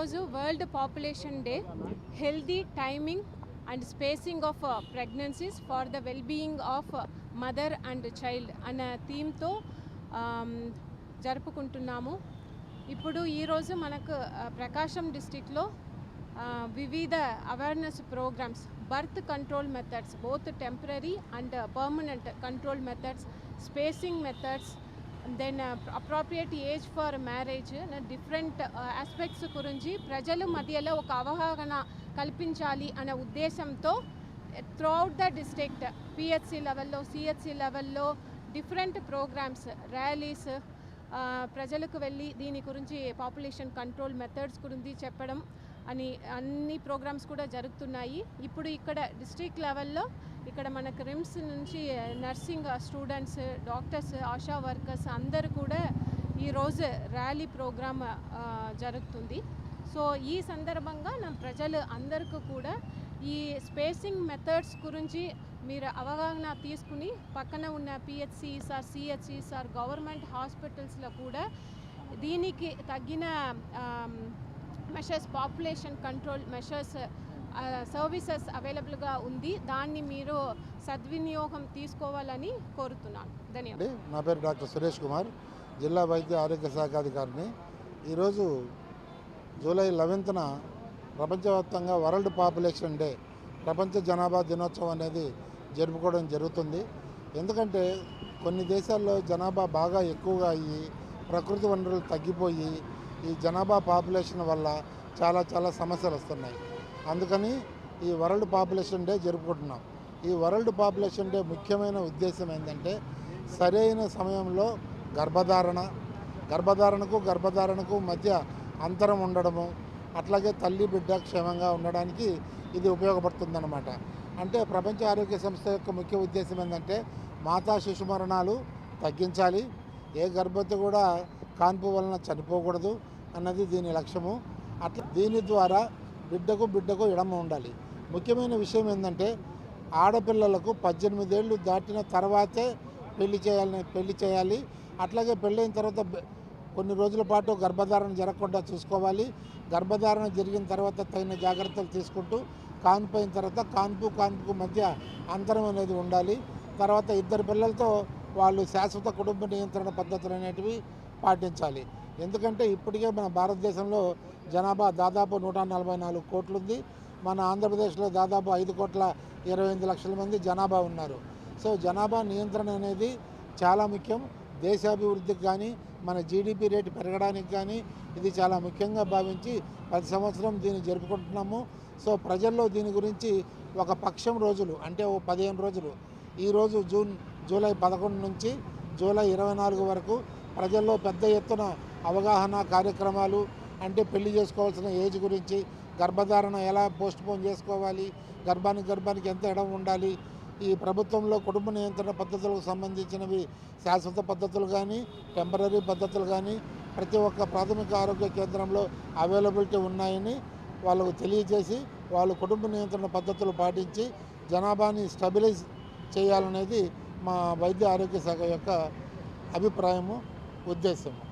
ఈరోజు world population day healthy timing and spacing of pregnancies for the wellbeing of mother and child అనే అన్న థీమ్తో జరుపుకుంటున్నాము. ఇప్పుడు ఈరోజు మనకు ప్రకాశం డిస్టిక్లో వివిధ awareness programmes birth control methods both temporary and permanent control methods spacing methods then appropriate age for marriage different aspects గురించి ప్రజల మధ్యలో ఒక అవగాహన కల్పించాలి అనే ఉద్దేశంతో త్రూఅవుట్ ద డిస్ట్రిక్ట్ పిహెచ్సి లెవెల్లో సిహెచ్సి లెవెల్లో డిఫరెంట్ ప్రోగ్రామ్స్ ర్యాలీస్ ప్రజలకు వెళ్ళి దీని గురించి పాపులేషన్ కంట్రోల్ మెథడ్స్ గురించి చెప్పడం అని అన్ని ప్రోగ్రామ్స్ కూడా జరుగుతున్నాయి. ఇప్పుడు ఇక్కడ డిస్ట్రిక్ట్ లెవెల్లో ఇక్కడ మనకు రిమ్స్ నుంచి nursing students doctors ASHA workers అందరూ కూడా ఈరోజు ర్యాలీ ప్రోగ్రామ్ జరుగుతుంది. సో ఈ సందర్భంగా నా ప్రజలు అందరికీ కూడా ఈ స్పేసింగ్ మెథడ్స్ గురించి మీరు అవగాహన తీసుకుని పక్కన ఉన్న పిహెచ్సిస్ ఆర్ సిహెచ్సిస్ ఆర్ గవర్నమెంట్ హాస్పిటల్స్లో కూడా దీనికి తగిన measures population control measures services అవైలబుల్గా ఉంది. దాన్ని మీరు సద్వినియోగం తీసుకోవాలని కోరుతున్నాను. ధన్యవాదాలు. నా పేరు డాక్టర్ సురేష్ కుమార్ జిల్లా వైద్య ఆరోగ్య శాఖ అధికారిని. ఈరోజు జూలై లెవెన్త్న ప్రపంచవ్యాప్తంగా వరల్డ్ పాపులేషన్ డే ప్రపంచ జనాభా దినోత్సవం అనేది జరుపుకోవడం జరుగుతుంది. ఎందుకంటే కొన్ని దేశాల్లో జనాభా బాగా ఎక్కువగా అయ్యి ప్రకృతి వనరులు తగ్గిపోయి ఈ జనాభా పాపులేషన్ వల్ల చాలా చాలా సమస్యలు వస్తున్నాయి. అందుకని ఈ వరల్డ్ పాపులేషన్ డే జరుపుకుంటున్నాం. ఈ వరల్డ్ పాపులేషన్ డే ముఖ్యమైన ఉద్దేశం ఏంటంటే సరైన సమయంలో గర్భధారణ గర్భధారణకు గర్భధారణకు మధ్య అంతరం ఉండడము అట్లాగే తల్లి బిడ్డ క్షేమంగా ఉండడానికి ఇది ఉపయోగపడుతుందన్నమాట. అంటే ప్రపంచ ఆరోగ్య సంస్థ యొక్క ముఖ్య ఉద్దేశం ఏంటంటే మాతా శిశు మరణాలు తగ్గించాలి. ఏ గర్భవతి కూడా కాన్పు వలన చనిపోకూడదు అన్నది దీని లక్ష్యము. అట్లా దీని ద్వారా బిడ్డకు బిడ్డకు ఎడమ ఉండాలి. ముఖ్యమైన విషయం ఏంటంటే ఆడపిల్లలకు పద్దెనిమిదేళ్ళు దాటిన తర్వాతే పెళ్ళి చేయాలని పెళ్ళి చేయాలి. అట్లాగే పెళ్ళైన తర్వాత కొన్ని రోజుల పాటు గర్భధారణ జరగకుండా చూసుకోవాలి. గర్భధారణ జరిగిన తర్వాత తగిన జాగ్రత్తలు తీసుకుంటూ కాన్పు అయిన తర్వాత కాన్పు కాన్పుకు మధ్య అంతరం అనేది ఉండాలి. తర్వాత ఇద్దరు పిల్లలతో వాళ్ళు శాశ్వత కుటుంబ నియంత్రణ పద్ధతులు అనేటివి పాటించాలి. ఎందుకంటే ఇప్పటికే మన భారతదేశంలో జనాభా దాదాపు నూట నలభై నాలుగు కోట్లు ఉంది మన ఆంధ్రప్రదేశ్లో దాదాపు ఐదు కోట్ల ఇరవై ఎనిమిది లక్షల మంది జనాభా ఉన్నారు. సో జనాభా నియంత్రణ అనేది చాలా ముఖ్యం. దేశాభివృద్ధికి కానీ మన జీడిపి రేటు పెరగడానికి కానీ ఇది చాలా ముఖ్యంగా భావించి ప్రతి సంవత్సరం దీన్ని జరుపుకుంటున్నాము. సో ప్రజల్లో దీని గురించి ఒక పక్షం రోజులు అంటే ఓ పదిహేను రోజులు. ఈరోజు జూన్ జూలై పదకొండు నుంచి జూలై ఇరవై నాలుగు వరకు ప్రజల్లో పెద్ద ఎత్తున అవగాహన కార్యక్రమాలు అంటే పెళ్ళి చేసుకోవాల్సిన ఏజ్ గురించి గర్భధారణ ఎలా పోస్ట్ పోన్ చేసుకోవాలి గర్భానికి గర్భానికి ఎంత ఎడం ఉండాలి ఈ ప్రభుత్వంలో కుటుంబ నియంత్రణ పద్ధతులకు సంబంధించినవి శాశ్వత పద్ధతులు కానీ టెంపరీ పద్ధతులు కానీ ప్రతి ఒక్క ప్రాథమిక ఆరోగ్య కేంద్రంలో అవైలబిలిటీ ఉన్నాయని వాళ్ళకు తెలియజేసి వాళ్ళు కుటుంబ నియంత్రణ పద్ధతులు పాటించి జనాభాని స్టెబిలైజ్ చేయాలనేది మా వైద్య ఆరోగ్య శాఖ యొక్క అభిప్రాయము ఉద్దేశము.